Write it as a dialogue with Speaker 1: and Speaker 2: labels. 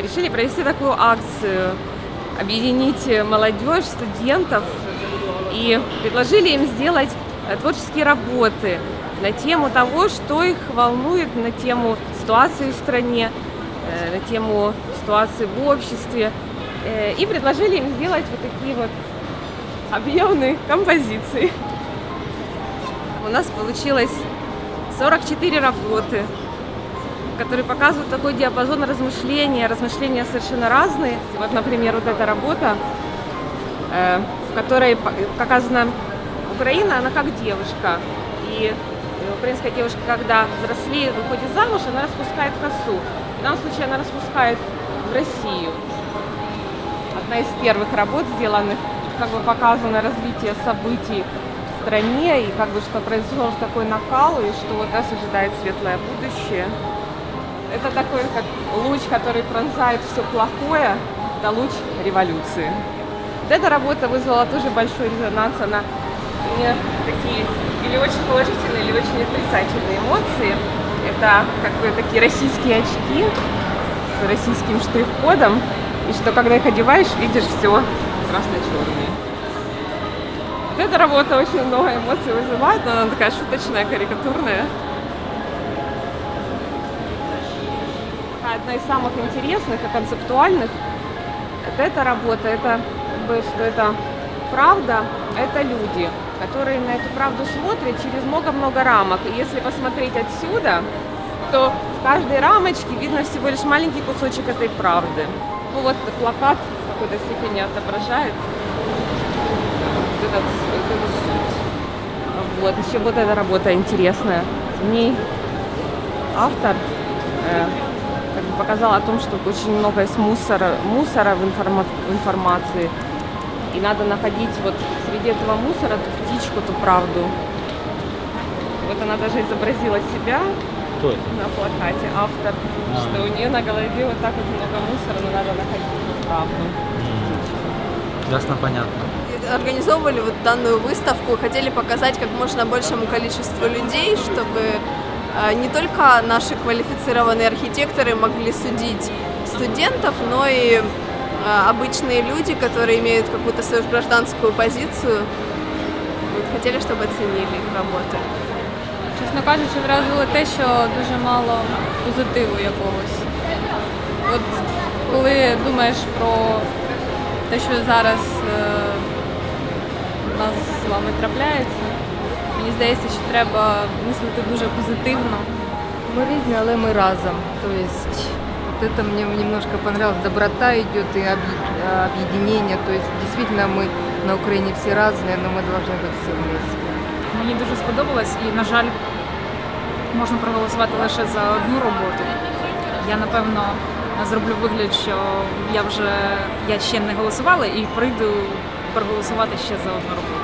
Speaker 1: решили провести такую акцию, объединить э, молодежь, студентов и предложили им сделать э, творческие работы на тему того, что их волнует, на тему ситуации в стране, э, на тему ситуации в обществе. Э, И предложили им сделать вот такие вот объемные композиции. У нас получилось 44 работы, которые показывают такой диапазон размышления. Размышления совершенно разные. Вот, например, вот эта работа, э, в которой по- показана Украина, она как девушка. И э, украинская девушка, когда взрослеет, выходит замуж, она распускает косу. В данном случае она распускает в Россию. Одна из первых работ сделанных, как бы показано развитие событий в стране и как бы что произошел такой накал и что вот нас ожидает светлое будущее. Это такой как луч, который пронзает все плохое, это луч революции. Вот эта работа вызвала тоже большой резонанс, она мне такие или очень положительные, или очень отрицательные эмоции. Это как бы такие российские очки с российским штрих-кодом, и что когда их одеваешь, видишь все красно-черные. Вот эта работа очень много эмоций вызывает, но она такая шуточная, карикатурная. Одна из самых интересных и концептуальных это эта работа, это как бы, что это правда, это люди, которые на эту правду смотрят через много-много рамок. И если посмотреть отсюда, то в каждой рамочке видно всего лишь маленький кусочек этой правды. Ну вот плакат в какой-то степени отображает вот этот, вот суть. Вот, еще вот эта работа интересная. В ней автор э, как бы показал о том, что очень много есть мусора, мусора в, информа- в информации. И надо находить вот среди этого мусора ту птичку, ту правду. Вот она даже изобразила себя
Speaker 2: Кто это?
Speaker 1: на плакате, автор,
Speaker 2: А.
Speaker 1: что у нее на голове вот так вот много мусора, но надо находить ту правду.
Speaker 2: Ясно, понятно.
Speaker 3: организовывали вот данную выставку, хотели показать как можно большему количеству людей, чтобы не только наши квалифицированные архитекторы могли судить студентов, но и э, обычные люди, которые имеют какую-то свою гражданскую позицию, хотели, чтобы оценили их работы.
Speaker 4: Чесно кажучи, вразило те, що дуже мало позитиву якогось. От коли думаєш про те, що зараз е, у нас з вами трапляється, мені здається, що треба мислити дуже позитивно.
Speaker 5: Мы різні, але ми разом. То есть вот это мне немножко понравилось. Доброта идет и объ- объединение. То есть действительно мы на Украине все разные, но мы должны быть все вместе.
Speaker 6: Мені дуже сподобалось і, на жаль, можна проголосувати лише за одну роботу. Я напевно зроблю вигляд, що я вже я ще не голосувала і прийду проголосувати ще за одну роботу.